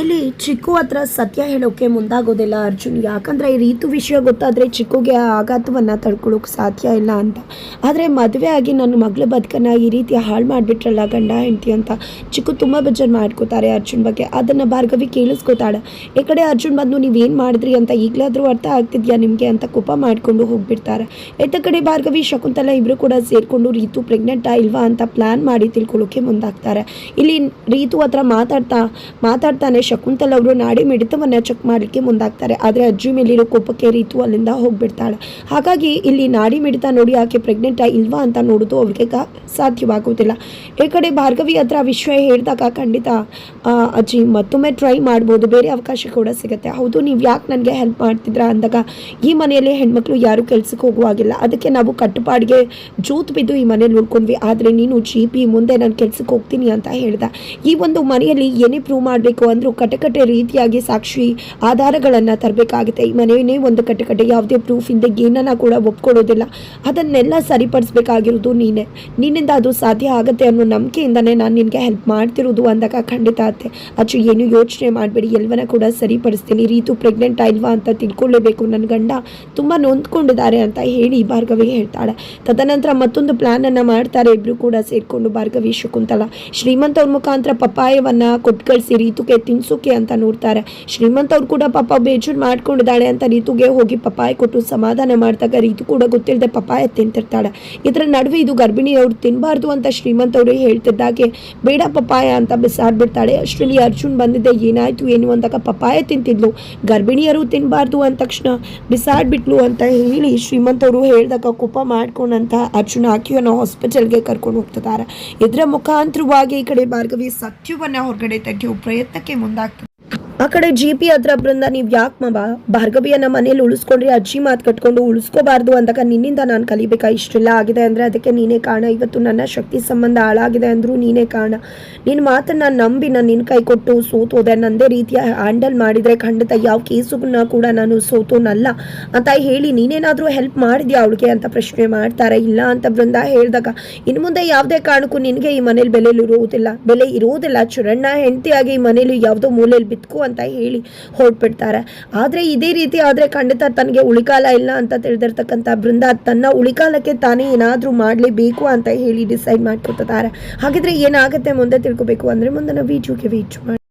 ಇಲ್ಲಿ ಚಿಕ್ಕು ಹತ್ರ ಸತ್ಯ ಹೇಳೋಕೆ ಮುಂದಾಗೋದಿಲ್ಲ ಅರ್ಜುನ್. ಯಾಕಂದ್ರೆ ಈ ರೀತು ವಿಷಯ ಗೊತ್ತಾದ್ರೆ ಚಿಕ್ಕುಗೆ ಆಘಾತವನ್ನ ತಡ್ಕೊಳ್ಳೋಕೆ ಸಾಧ್ಯ ಇಲ್ಲ ಅಂತ. ಆದ್ರೆ ಮದುವೆ ಆಗಿ ನನ್ನ ಮಗಳ ಬದುಕನ್ನ ಈ ರೀತಿ ಹಾಳು ಮಾಡಿಬಿಟ್ರಲ್ಲ ಗಂಡ, ಹೆಂಡತಿ ಅಂತ ಚಿಕ್ಕು ತುಂಬಾ ಬೇಜಾರು ಮಾಡ್ಕೋತಾರೆ ಅರ್ಜುನ್ ಬಗ್ಗೆ. ಅದನ್ನ ಭಾರ್ಗವಿ ಕೇಳಿಸ್ಕೋತಾಳ. ಈ ಕಡೆ ಅರ್ಜುನ್ ಬಂದು ನೀವೇನ್ ಮಾಡಿದ್ರಿ ಅಂತ ಈಗಲಾದರೂ ಅರ್ಥ ಆಗ್ತಿದ್ಯಾ ನಿಮಗೆ? ಅಂತ ಕೋಪ ಮಾಡ್ಕೊಂಡು ಹೋಗ್ಬಿಡ್ತಾರೆ. ಎತ್ತ ಕಡೆ ಭಾರ್ಗವಿ, ಶಕುಂತಲ ಇಬ್ರು ಕೂಡ ಸೇರ್ಕೊಂಡು ರೀತು ಪ್ರೆಗ್ನೆಂಟಾ ಇಲ್ವಾ ಅಂತ ಪ್ಲಾನ್ ಮಾಡಿ ತಿಳ್ಕೊಳ್ಳೋಕೆ ಮುಂದಾಗ್ತಾರೆ. ಇಲ್ಲಿ ರೀತು ಹತ್ರ ಮಾತಾಡ್ತಾ, ಮಾತಾಡ್ತಾನೆ ಶಕುಂತಲ ಅವರು ನಾಡಿ ಮಿಡಿತವನ್ನು ಚೆಕ್ ಮಾಡಲಿಕ್ಕೆ ಮುಂದಾಗ್ತಾರೆ. ಆದರೆ ಅಜ್ಜಿ ಮೇಲಿರೋ ಕೋಪಕ್ಕೆ ರೀತು ಅಲ್ಲಿಂದ ಹೋಗ್ಬಿಡ್ತಾಳೆ. ಹಾಗಾಗಿ ಇಲ್ಲಿ ನಾಡಿ ಮಿಡಿತ ನೋಡಿ ಆಕೆ ಪ್ರೆಗ್ನೆಂಟಾ ಇಲ್ವಾ ಅಂತ ನೋಡೋದು ಅವ್ರಿಗೆ ಸಾಧ್ಯವಾಗುವುದಿಲ್ಲ. ಈ ಕಡೆ ಭಾರ್ಗವಿ ಹತ್ರ ವಿಷಯ ಹೇಳಿದಾಗ ಖಂಡಿತ ಅಜ್ಜಿ ಮತ್ತೊಮ್ಮೆ ಟ್ರೈ ಮಾಡ್ಬೋದು. ಬೇರೆ ಅವಕಾಶ ಕೂಡ ಸಿಗುತ್ತೆ. ಹೌದು, ನೀವು ಯಾಕೆ ನನಗೆ ಹೆಲ್ಪ್ ಮಾಡ್ತಿದ್ರ ಅಂದಾಗ ಈ ಮನೆಯಲ್ಲಿ ಹೆಣ್ಮಕ್ಳು ಯಾರು ಕೆಲ್ಸಕ್ಕೆ ಹೋಗುವಾಗಿಲ್ಲ. ಅದಕ್ಕೆ ನಾವು ಕಟ್ಟುಪಾಡಿಗೆ ಜೂತ್ ಬಿದ್ದು ಈ ಮನೆಯಲ್ಲಿ ಉಳ್ಕೊಂಡ್ವಿ. ಆದರೆ ನೀನು ಜಿ ಮುಂದೆ ನಾನು ಕೆಲ್ಸಕ್ಕೆ ಹೋಗ್ತೀನಿ ಅಂತ ಹೇಳ್ದ. ಈ ಒಂದು ಮನೆಯಲ್ಲಿ ಏನೇ ಪ್ರೂವ್ ಮಾಡಬೇಕು ಅಂದರೂ ಕಟಕಟೆ ರೀತಿಯಾಗಿ ಸಾಕ್ಷಿ ಆಧಾರಗಳನ್ನು ತರಬೇಕಾಗುತ್ತೆ. ಈ ಮನೆಯೇ ಒಂದು ಕಟಕಟೆ, ಯಾವುದೇ ಪ್ರೂಫ್ ಇಂದ ಏನನ್ನ ಕೂಡ ಒಪ್ಕೊಳ್ಳೋದಿಲ್ಲ. ಅದನ್ನೆಲ್ಲ ಸರಿಪಡಿಸ್ಬೇಕಾಗಿರೋದು ನೀನೇ. ನಿನ್ನಿಂದ ಅದು ಸಾಧ್ಯ ಆಗುತ್ತೆ ಅನ್ನೋ ನಂಬಿಕೆಯಿಂದನೇ ನಾನು ನಿನಗೆ ಹೆಲ್ಪ್ ಮಾಡ್ತಿರೋದು ಅಂದಾಗ ಖಂಡಿತ ಆಗುತ್ತೆ ಅಚ್ಚು, ಏನು ಯೋಚನೆ ಮಾಡಬೇಡಿ. ಎಲ್ಲವನ್ನ ಕೂಡ ಸರಿಪಡಿಸ್ತೀನಿ. ರೀತು ಪ್ರೆಗ್ನೆಂಟ್ ಆಯಿಲ್ವಾ ಅಂತ ತಿಳ್ಕೊಳ್ಳೇಬೇಕು ನನ್ನ ಗಂಡ ತುಂಬ ನೊಂದ್ಕೊಂಡಿದ್ದಾರೆ ಅಂತ ಹೇಳಿ ಭಾರ್ಗವಿ ಹೇಳ್ತಾಳೆ. ತದನಂತರ ಮತ್ತೊಂದು ಪ್ಲ್ಯಾನನ್ನು ಮಾಡ್ತಾರೆ. ಇಬ್ಬರು ಕೂಡ ಸೇರಿಕೊಂಡು ಭಾರ್ಗವಿ, ಶಕುಂತಲ ಶ್ರೀಮಂತ ಅವ್ರ ಮುಖಾಂತರ ಪಪ್ಪಾಯವನ್ನು ಕೊಟ್ಟು ಕಳಿಸಿ ರೀತುಗೆ ತಿನ್ಸೋಕೆ ಅಂತ ನೋಡ್ತಾರೆ. ಶ್ರೀಮಂತ ಅವ್ರು ಕೂಡ ಪಾಪ ಬೇಜಾರು ಮಾಡ್ಕೊಂಡಿದ್ದಾಳೆ ಅಂತ ರೀತುಗೆ ಹೋಗಿ ಪಪ್ಪಾಯ ಕೊಟ್ಟು ಸಮಾಧಾನ ಮಾಡಿದಾಗ ರೀತು ಕೂಡ ಗೊತ್ತಿಲ್ಲದೆ ಪಪ್ಪಾಯ ತಿಂತಿರ್ತಾಳೆ. ಇದರ ನಡುವೆ ಇದು ಗರ್ಭಿಣಿ ಅವ್ರು ತಿನ್ನಬಾರ್ದು ಅಂತ ಶ್ರೀಮಂತ ಅವರು ಹೇಳ್ತಿದ್ದಾಗೆ. ಬೇಡ ಪಪ್ಪಾಯ ಅಂತ ಬಿಸಾಡ್ಬಿಡ್ತಾಳೆ. ಅಷ್ಟರಲ್ಲಿ ಅರ್ಜುನ್ ಬಂದಿದ್ದೆ, ಏನಾಯ್ತು ಏನು ಅಂದಾಗ ಪಪ್ಪಾಯ ತಿಂತಿದ್ಲು. ಗರ್ಭಿಣಿಯರು ತಿನ್ನಬಾರ್ದು ಅಂದ ತಕ್ಷಣ ಬಿಸಾಡ್ಬಿಟ್ಲು ಅಂತ ಹೇಳಿ ಶ್ರೀಮಂತ ಅವರು ಹೇಳಿದಾಗ ಕೋಪ ಮಾಡ್ಕೊಂಡಂತ ಅರ್ಜುನ ಆಕೆಯನ್ನು ಹಾಸ್ಪಿಟಲ್ಗೆ ಕರ್ಕೊಂಡು ಹೋಗ್ತಿದ್ದಾರೆ. ಇದರ ಮುಖಾಂತರವಾಗಿ ಈ ಕಡೆ ಭಾರ್ಗವಿ ಸತ್ಯವನ್ನ ಹೊರಗಡೆ ತೆಗೆಯುವ ಪ್ರಯತ್ನಕ್ಕೆ ಮುಂದಾಗ್ತದೆ ಆ ಕಡೆ ಜಿ ಪಿ ಹತ್ರ ಬೃಂದ, ನೀವು ಯಾಕೆ ಮಾ ಭಾರ್ಗವಿಯನ್ನ ಮನೇಲಿ ಉಳಿಸ್ಕೊಂಡ್ರಿ ಅಜ್ಜಿ ಮಾತು ಕಟ್ಕೊಂಡು ಉಳಿಸ್ಕೋಬಾರ್ದು ಅಂದಾಗ ನಿನ್ನಿಂದ ನಾನು ಕಲಿಬೇಕಾ? ಇಷ್ಟೆಲ್ಲ ಆಗಿದೆ ಅಂದರೆ ಅದಕ್ಕೆ ನೀನೇ ಕಾರಣ. ಇವತ್ತು ನನ್ನ ಶಕ್ತಿ ಸಂಬಂಧ ಹಾಳಾಗಿದೆ ಅಂದರೂ ನೀನೇ ಕಾರಣ. ನಿನ್ನ ಮಾತನ್ನ ನಂಬಿ ನಾನು ನಿನ್ನ ಕೈ ಕೊಟ್ಟು ಸೋತೋದೆ ನಂದೇ ರೀತಿಯ ಹ್ಯಾಂಡಲ್ ಮಾಡಿದರೆ ಖಂಡಿತ ಯಾವ ಕೇಸುಗಳನ್ನ ಕೂಡ ನಾನು ಸೋತೋನಲ್ಲ ಅಂತ ಹೇಳಿ ನೀನೇನಾದರೂ ಹೆಲ್ಪ್ ಮಾಡಿದ್ಯಾ ಅವಳಿಗೆ ಅಂತ ಪ್ರಶ್ನೆ ಮಾಡ್ತಾರೆ. ಇಲ್ಲ ಅಂತ ಬೃಂದ ಹೇಳಿದಾಗ ಇನ್ನು ಮುಂದೆ ಯಾವುದೇ ಕಾರಣಕ್ಕೂ ನಿನಗೆ ಈ ಮನೇಲಿ ಬೆಲೆ ಇರುವುದಿಲ್ಲ ಬೆಲೆ ಇರುವುದಿಲ್ಲ ಚುರಣ್ಣ ಹೆಂಡತಿಯಾಗಿ ಈ ಮನೇಲಿ ಯಾವುದೋ ಮೂಲೆಯಲ್ಲಿ ಬಿತ್ಕು ಅಂತ ಹೇಳಿ ಹೊರಟ್ಬಿಡ್ತಾರೆ. ಆದರೆ ಇದೇ ರೀತಿ ಆದರೆ ಖಂಡಿತ ತನಗೆ ಉಳಿಕಾಲ ಇಲ್ಲ ಅಂತ ತಿಳಿದಿರ್ತಕ್ಕಂಥ ಬೃಂದ ತನ್ನ ಉಳಿಕಾಲಕ್ಕೆ ತಾನೇ ಏನಾದರೂ ಮಾಡಲೇಬೇಕು ಅಂತ ಹೇಳಿ ಡಿಸೈಡ್ ಮಾಡ್ಕೊತಿದ್ದಾರೆ. ಹಾಗಿದ್ರೆ ಏನಾಗುತ್ತೆ ಮುಂದೆ ತಿಳ್ಕೊಬೇಕು ಅಂದರೆ ಮುಂದಿನ ವೀಡಿಯೋಗೆ ವೀಚ್ ಮಾಡಿ